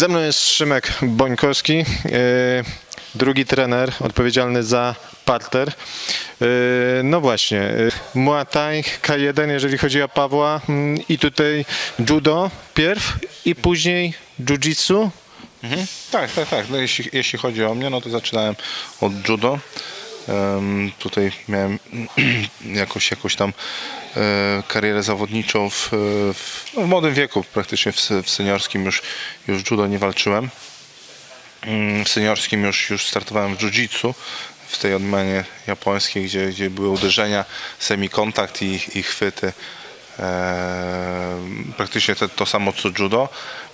Ze mną jest Szymek Bońkowski, e, drugi trener odpowiedzialny za parter. E, No właśnie, e, Muay Thai K1, jeżeli chodzi o Pawła mm, i tutaj judo pierw i później jiu-jitsu. Mhm. Tak, tak, tak. No, jeśli, jeśli chodzi o mnie, no to zaczynałem od judo. Tutaj miałem jakoś, jakoś tam e, karierę zawodniczą w, w, no, w młodym wieku, praktycznie w, w seniorskim już, już judo nie walczyłem. Mm, W seniorskim już, już startowałem w jiu-jitsu, w tej odmianie japońskiej, gdzie, gdzie były uderzenia, semikontakt i, i chwyty. Eee, praktycznie to, to samo co judo.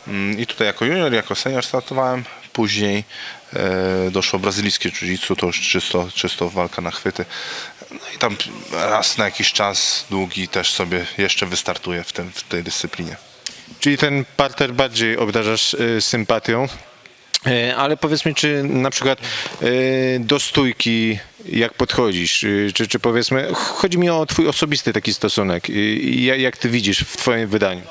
Mm, I tutaj jako junior, jako senior startowałem. Później e, doszło brazylijskie jiu-jitsu, to już czysto, czysto walka na chwyty. No i tam raz na jakiś czas długi też sobie jeszcze wystartuję w, tym, w tej dyscyplinie. Czyli ten parter bardziej obdarzasz e, sympatią. E, Ale powiedz mi, czy na przykład do stójki jak podchodzisz, czy, czy powiedzmy, chodzi mi o twój osobisty taki stosunek, jak ty widzisz w twoim wydaniu?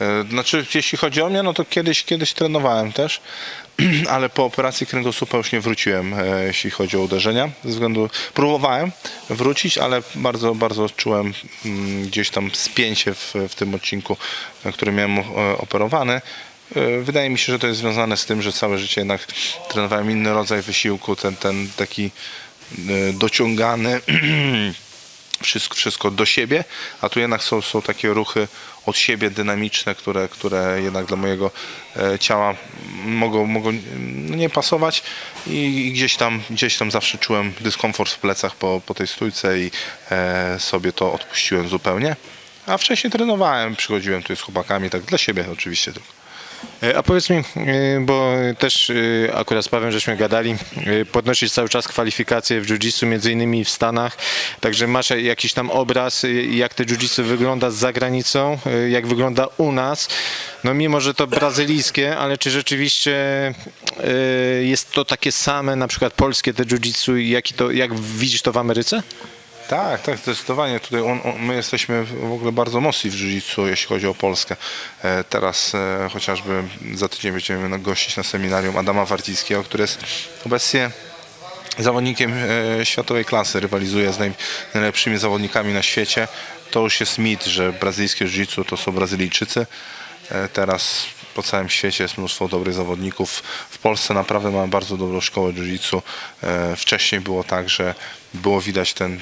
E, Znaczy, jeśli chodzi o mnie, no to kiedyś, kiedyś trenowałem też, ale po operacji kręgosłupa już nie wróciłem, e, jeśli chodzi o uderzenia. Ze względu, próbowałem wrócić, ale bardzo, bardzo czułem mm, gdzieś tam spięcie w, w tym odcinku, na którym miałem e, operowany. Wydaje mi się, że to jest związane z tym, że całe życie jednak trenowałem inny rodzaj wysiłku, ten, ten taki dociągany wszystko, wszystko do siebie, a tu jednak są, są takie ruchy od siebie dynamiczne, które, które jednak dla mojego e, ciała mogą, mogą no, nie pasować i, gdzieś, tam, gdzieś tam zawsze czułem dyskomfort w plecach po, po tej stójce i e, sobie to odpuściłem zupełnie. A wcześniej trenowałem, przychodziłem tu z chłopakami, tak dla siebie oczywiście tylko. E, A powiedz mi, e, bo też e, akurat z Pawłem żeśmy gadali, podnosisz cały czas kwalifikacje w jiu-jitsu, między innymi w Stanach, także masz jakiś tam obraz, jak te jiu-jitsu wygląda za granicą, e, jak wygląda u nas. No mimo, że to brazylijskie, ale czy rzeczywiście jest to takie same, na przykład polskie te jiu-jitsu, jaki to, jak widzisz to w Ameryce? Tak, tak, zdecydowanie. Tutaj on, on, my jesteśmy w ogóle bardzo mocni w jiu jeśli chodzi o Polskę. E, teraz e, chociażby za tydzień będziemy gościć na seminarium Adama Wardzińskiego, który jest obecnie zawodnikiem e, światowej klasy, rywalizuje z naj, najlepszymi zawodnikami na świecie. To już jest mit, że brazylijskie jiu to są Brazylijczycy. E, Teraz po całym świecie jest mnóstwo dobrych zawodników. W Polsce naprawdę mamy bardzo dobrą szkołę jiu-jitsu. E, Wcześniej było tak, że było widać ten,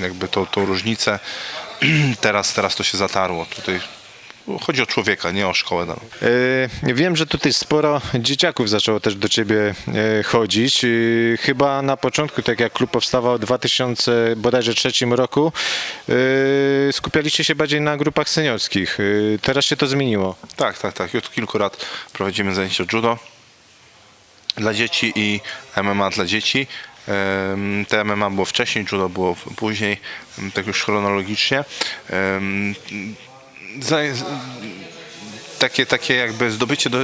jakby tą, tą różnicę. Teraz, teraz to się zatarło. Tutaj chodzi o człowieka, nie o szkołę daną. E, Wiem, że tutaj sporo dzieciaków zaczęło też do ciebie e, chodzić. E, Chyba na początku, tak jak klub powstawał w 2000 bodajże trzecim roku, skupialiście się bardziej na grupach seniorskich. Teraz się to zmieniło. Tak, tak, tak. Już od kilku lat prowadzimy zajęcia judo dla dzieci i MMA dla dzieci. Te MMA było wcześniej, judo było później, tak już chronologicznie. Takie, takie jakby zdobycie do,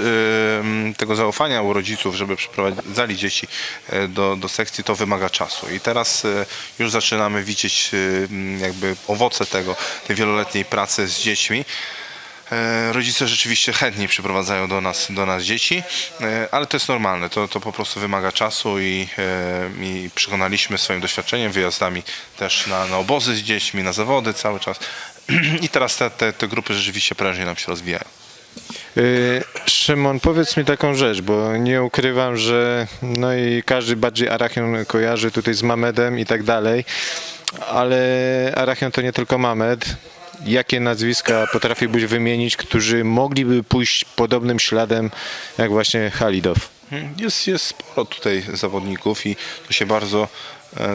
tego zaufania u rodziców, żeby przyprowadzali dzieci e, do, do sekcji, to wymaga czasu. I teraz e, już zaczynamy widzieć e, jakby owoce tego, tej wieloletniej pracy z dziećmi. Rodzice rzeczywiście chętniej przyprowadzają do nas, do nas dzieci, ale to jest normalne, to, to po prostu wymaga czasu i, i przekonaliśmy swoim doświadczeniem, wyjazdami też na, na obozy z dziećmi, na zawody cały czas. I teraz te, te, te grupy rzeczywiście prężnie nam się rozwijają. E, Szymon, powiedz mi taką rzecz, bo nie ukrywam, że no i każdy bardziej Arachion kojarzy tutaj z Mamedem i tak dalej, ale Arachion to nie tylko Mamed. Jakie nazwiska potrafiłbyś wymienić, którzy mogliby pójść podobnym śladem jak właśnie Halidow? Mhm. Jest, jest sporo tutaj zawodników i to się bardzo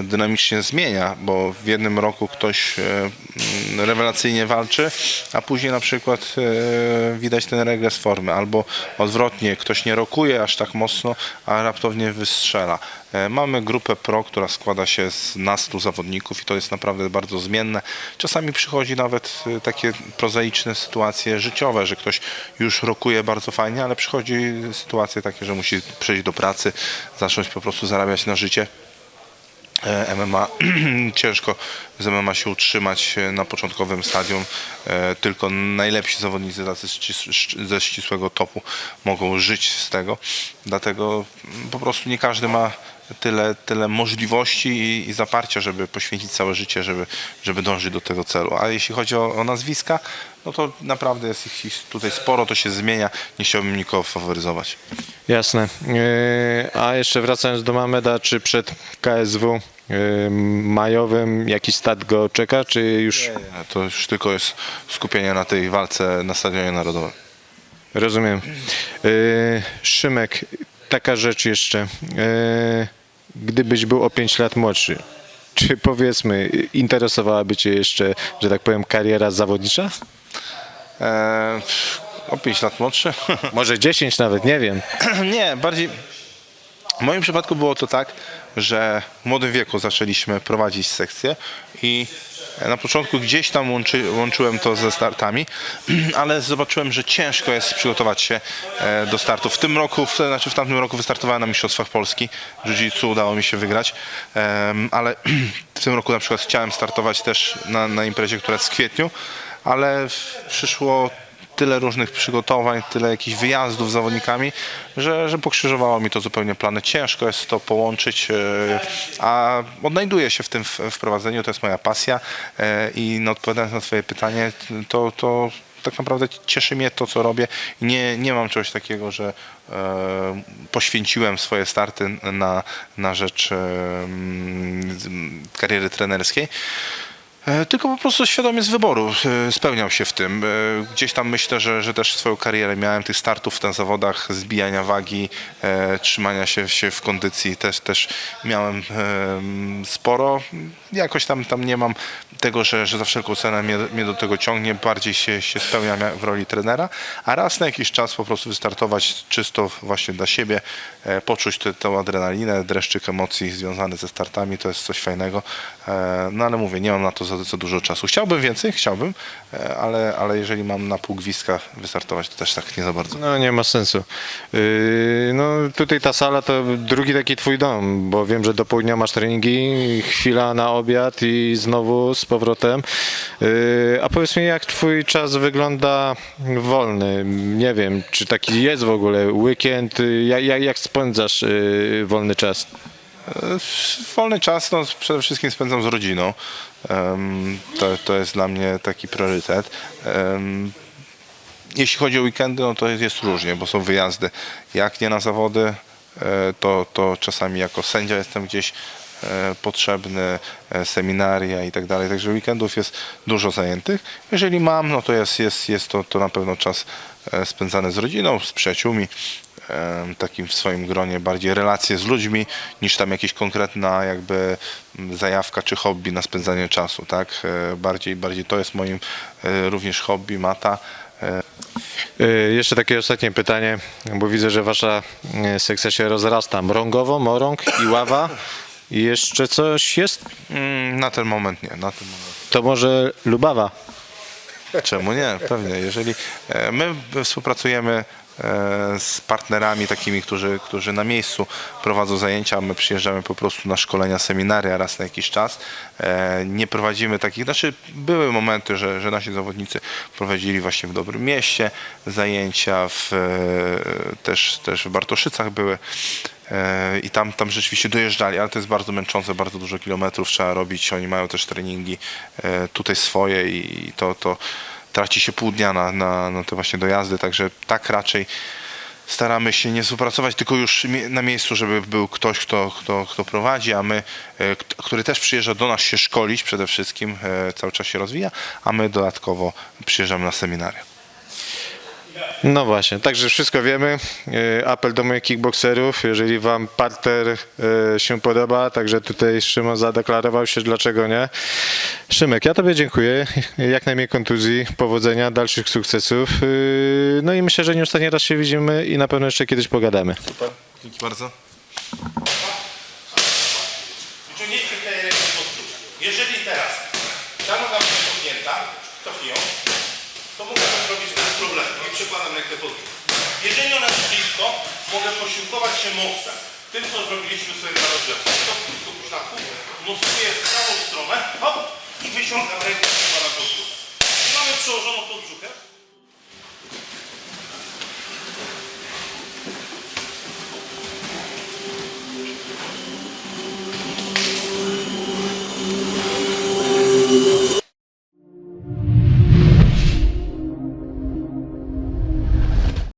dynamicznie zmienia, bo w jednym roku ktoś e, mm, rewelacyjnie walczy, a później na przykład e, widać ten regres formy, albo odwrotnie, ktoś nie rokuje aż tak mocno, a raptownie wystrzela. E, Mamy grupę pro, która składa się z nastu zawodników i to jest naprawdę bardzo zmienne. Czasami przychodzi nawet e, takie prozaiczne sytuacje życiowe, że ktoś już rokuje bardzo fajnie, ale przychodzi sytuacje takie, że musi przejść do pracy, zacząć po prostu zarabiać na życie e, MMA. Ciężko z MMA się utrzymać e, na początkowym stadium. E, Tylko najlepsi zawodnicy tacy ze ścisłego topu mogą żyć z tego. Dlatego po prostu nie każdy ma tyle, tyle możliwości i, i zaparcia, żeby poświęcić całe życie, żeby, żeby dążyć do tego celu. A jeśli chodzi o, o nazwiska, no to naprawdę jest ich tutaj sporo, to się zmienia. Nie chciałbym nikogo faworyzować. Jasne. A jeszcze wracając do Mameda, czy przed KSW majowym jakiś start go czeka, czy już To już tylko jest skupienie na tej walce na Stadionie Narodowym. rozumiem? Yy, Szymek, taka rzecz jeszcze. Yy, Gdybyś był o 5 lat młodszy, czy powiedzmy interesowałaby Cię jeszcze, że tak powiem, kariera zawodnicza? Eee, o 5 lat młodszy? Może 10 nawet, nie wiem. Nie, bardziej. W moim przypadku było to tak, że w młodym wieku zaczęliśmy prowadzić sekcję i na początku gdzieś tam łączy, łączyłem to ze startami, ale zobaczyłem, że ciężko jest przygotować się e, do startu. W tym roku, w, znaczy w tamtym roku wystartowałem na Mistrzostwach Polski. Jiu-Jitsu udało mi się wygrać, ale w tym roku na przykład chciałem startować też na, na imprezie, która jest w kwietniu, ale przyszło tyle różnych przygotowań, tyle jakichś wyjazdów z zawodnikami, że, że pokrzyżowało mi to zupełnie plany. Ciężko jest to połączyć, e, a odnajduję się w tym wprowadzeniu, to jest moja pasja e, i no, odpowiadając na twoje pytanie, to, to tak naprawdę cieszy mnie to, co robię. Nie, nie mam czegoś takiego, że e, poświęciłem swoje starty na, na rzecz kariery trenerskiej. E, Tylko po prostu świadomie z wyboru e, spełniał się w tym. E, Gdzieś tam myślę, że, że też swoją karierę miałem tych startów na zawodach, zbijania wagi, trzymania się, się w kondycji też, też miałem em, sporo. Jakoś tam, tam nie mam tego, że, że za wszelką cenę mnie, mnie do tego ciągnie, bardziej się, się spełniam w roli trenera, a raz na jakiś czas po prostu wystartować czysto właśnie dla siebie, poczuć tę adrenalinę, dreszczyk emocji związany ze startami, to jest coś fajnego. No ale mówię, nie mam na to za, za dużo czasu. Chciałbym więcej, chciałbym, e, ale, ale jeżeli mam na pół gwizdka wystartować, to też tak nie za bardzo. No nie ma sensu. Yy, no tutaj ta sala to drugi taki twój dom, bo wiem, że do południa masz treningi, chwila na obiad i znowu z powrotem. Yy, a powiedz mi, jak twój czas wygląda wolny? Nie wiem, czy taki jest w ogóle weekend? Jak, jak, jak spędzasz yy, wolny czas? E, Wolny czas no, przede wszystkim spędzam z rodziną. To, to jest dla mnie taki priorytet. Jeśli chodzi o weekendy, no to jest, jest różnie, bo są wyjazdy. Jak nie na zawody, e, to, to czasami jako sędzia jestem gdzieś e, potrzebny, seminaria i tak dalej. Także weekendów jest dużo zajętych. Jeżeli mam, no to jest, jest, jest to, to na pewno czas spędzany z rodziną, z przyjaciółmi, takim w swoim gronie bardziej relacje z ludźmi niż tam jakaś konkretna jakby zajawka czy hobby na spędzanie czasu, tak? E, Bardziej, bardziej to jest moim e, również hobby, mata. E, jeszcze takie ostatnie pytanie, bo widzę, że wasza sekcja się rozrasta. Mrągowo, morąg i ława. I jeszcze coś jest? mm, Na ten moment nie, na ten moment. To może Lubawa. Czemu nie? Pewnie. Jeżeli my współpracujemy z partnerami takimi, którzy, którzy na miejscu prowadzą zajęcia, my przyjeżdżamy po prostu na szkolenia, seminaria raz na jakiś czas. E, Nie prowadzimy takich, znaczy były momenty, że, że nasi zawodnicy prowadzili właśnie w Dobrym Mieście zajęcia, w, e, też, też w Bartoszycach były. E, I tam, tam rzeczywiście dojeżdżali, ale to jest bardzo męczące, bardzo dużo kilometrów trzeba robić. Oni mają też treningi e, tutaj swoje i to, to traci się pół dnia na, na, na te właśnie dojazdy, także tak raczej staramy się nie współpracować, tylko już na miejscu, żeby był ktoś, kto, kto, kto prowadzi, a my, e, kt- który też przyjeżdża do nas się szkolić przede wszystkim, e, cały czas się rozwija, a my dodatkowo przyjeżdżamy na seminaria. No właśnie, także wszystko wiemy. E, Apel do moich kickboxerów, jeżeli wam parter e, się podoba, także tutaj Szymon zadeklarował się, dlaczego nie. Szymek, ja tobie dziękuję. Jak najmniej kontuzji, powodzenia, dalszych sukcesów. E, No i myślę, że nie ostatni raz się widzimy i na pewno jeszcze kiedyś pogadamy. Super, dzięki bardzo. Pod brzuch. Jeżeli ona jest blisko, mogę posiłkować się mocem. Tym, co zrobiliśmy sobie na rozgrzewce. Stopki tu szlaku, mocuję w prawą stronę, hop, i wyciągam rękę na podbrzuch. I mamy przełożoną pod brzuchem.